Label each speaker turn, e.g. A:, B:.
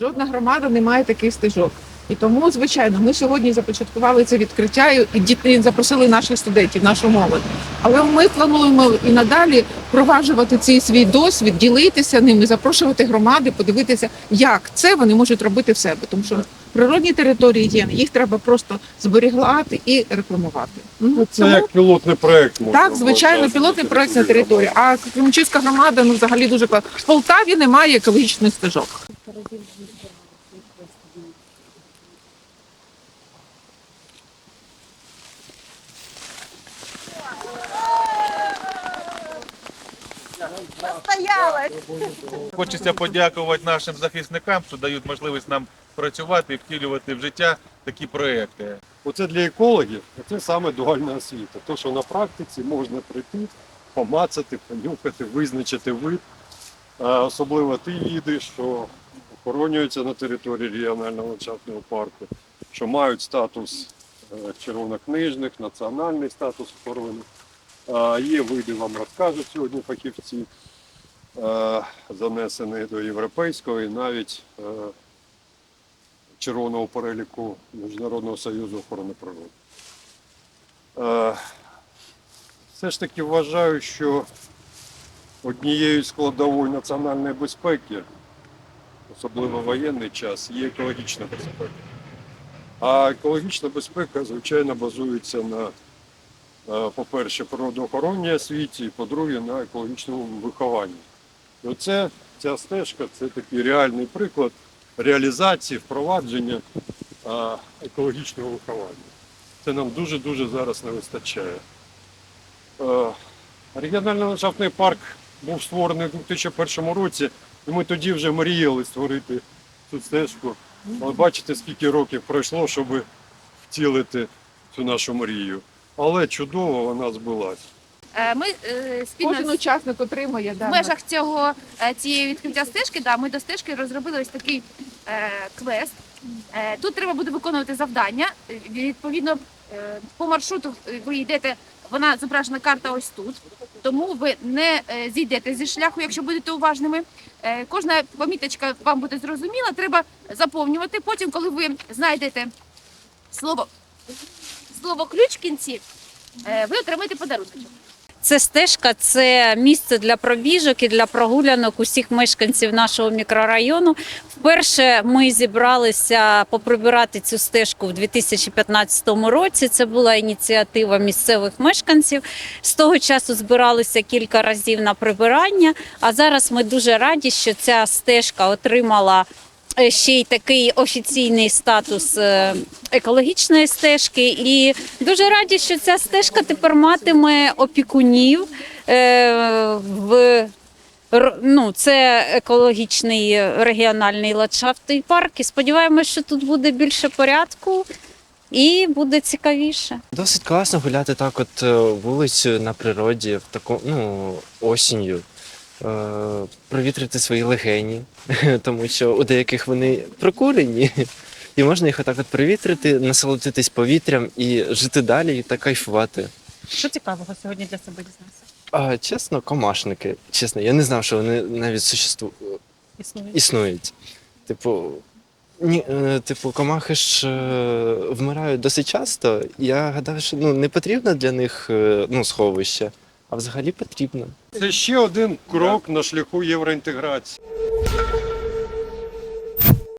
A: Жодна громада не має таких стежок. І тому, звичайно, ми сьогодні започаткували це відкриття і діти запросили наших студентів, нашу молодь. Але ми плануємо і надалі впроваджувати цей свій досвід, ділитися ним, і запрошувати громади, подивитися, як це вони можуть робити в себе. Тому що природні території є, їх треба просто зберігати і рекламувати. Ну,
B: Це
A: тому-
B: як пілотний проект. можна
A: так, звичайно, пілотний проект на території. А Кремчівська громада ну взагалі дуже класно. В Полтаві немає екологічних стежок.
C: Хочеться подякувати нашим захисникам, що дають можливість нам працювати і втілювати в життя такі проекти.
B: Оце для екологів, це саме дуальна освіта. То, що на практиці можна прийти, помацати, понюхати, визначити вид. Особливо ті види, що охоронюються на території регіонального ландшафтного парку, що мають статус е, червонокнижних, національний статус охорони. Є види, вам розкажуть сьогодні фахівці, е, занесені до європейського і навіть е, червоного переліку Міжнародного союзу охорони природи. Все ж таки вважаю, що однією з складової національної безпеки, особливо воєнний час, є екологічна безпека. А екологічна безпека, звичайно, базується на, е, по-перше, природоохоронній освіті, і по-друге, на екологічному вихованні. І оце, ця стежка це такий реальний приклад реалізації, впровадження екологічного виховання. Це нам дуже-дуже зараз не вистачає. Е, Регіональний ландшафтний парк був створений у 2001 році, і ми тоді вже мріяли створити цю стежку. Але бачите, скільки років пройшло, щоб втілити цю нашу мрію. Але чудово вона збулась.
D: Е, Ми е, спільно
A: Кожен
D: з-
A: учасник отримує да,
D: в межах цього е, цієї відкриття стежки, да, ми до стежки розробили ось такий е, квест. Е, тут треба буде виконувати завдання. Е, Відповідно, е, по маршруту ви йдете, вона зображена карта ось тут. Тому ви не зійдете зі шляху, якщо будете уважними. Кожна поміточка вам буде зрозуміла, треба заповнювати. Потім, коли ви знайдете слово, слово ключ в кінці, ви отримаєте подарунок.
E: Це стежка, це місце для пробіжок і для прогулянок усіх мешканців нашого мікрорайону. Вперше ми зібралися поприбирати цю стежку в 2015 році. Це була ініціатива місцевих мешканців. З того часу збиралися кілька разів на прибирання. А зараз ми дуже раді, що ця стежка отримала. Е, Ще й такий офіційний статус е, екологічної стежки, і дуже раді, що ця стежка тепер матиме опікунів. е, В ну, це екологічний регіональний ландшафтний парк. І сподіваємося, що тут буде більше порядку і буде цікавіше.
F: Досить класно гуляти так, от вулицею на природі, в таку, ну, осінню, провітрити свої легені, тому що у деяких вони прокурені. І можна їх отак от провітрити, насолодитись повітрям і жити далі та кайфувати.
G: Що цікавого сьогодні для себе дізнався?
F: А чесно, комашники. Чесно, я не знав, що вони навіть существу...
G: Існує.
F: існують. Типу, ні, е, типу, комахи ж е, вмирають досить часто. Я гадав, що ну, не потрібно для них е, ну, сховище, а взагалі потрібно.
B: Це ще один крок на шляху євроінтеграції.